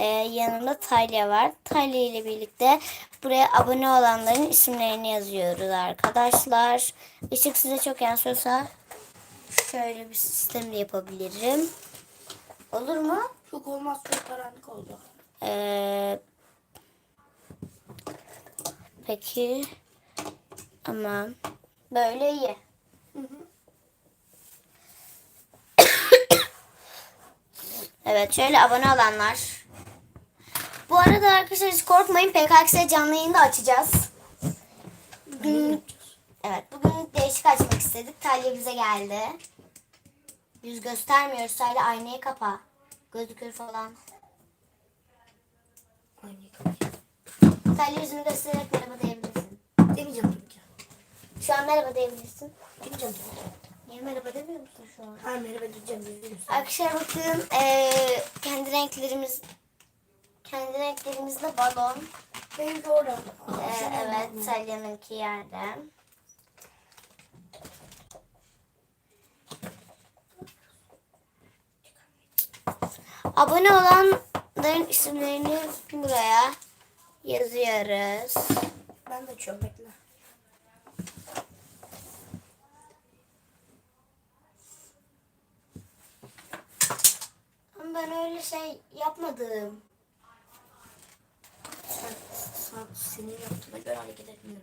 Ee, yanımda Talya var. Talya ile birlikte buraya abone olanların isimlerini yazıyoruz arkadaşlar. Işık size çok yansıyorsa şöyle bir sistem de yapabilirim. Olur mu? Çok olmaz çok karanlık oldu. Ee, peki ama böyle iyi. evet şöyle abone olanlar. Bu arada arkadaşlar hiç korkmayın PKX canlı yayını da açacağız. Bugün, evet bugün değişik açmak istedik. Talya bize geldi. Yüz göstermiyoruz. Talya aynayı kapa. Gözükür falan. Aynı kapıyı. Talya yüzünü göstererek merhaba diyebilirsin. Demeyeceğim tabii ki. Şu an merhaba diyebilirsin. Demeyeceğim tabii ki. Niye merhaba demiyor musun şu an? Ha merhaba diyeceğim. Arkadaşlar bakın eee, kendi renklerimiz kendi renklerimizle balon. Benimki orada. Eee, evet Talya'nınki yerde. Abone olanların isimlerini buraya yazıyoruz. Ben de açıyorum bekle. Ben öyle şey yapmadım. seni yoktu da gören hareket etmiyoruz.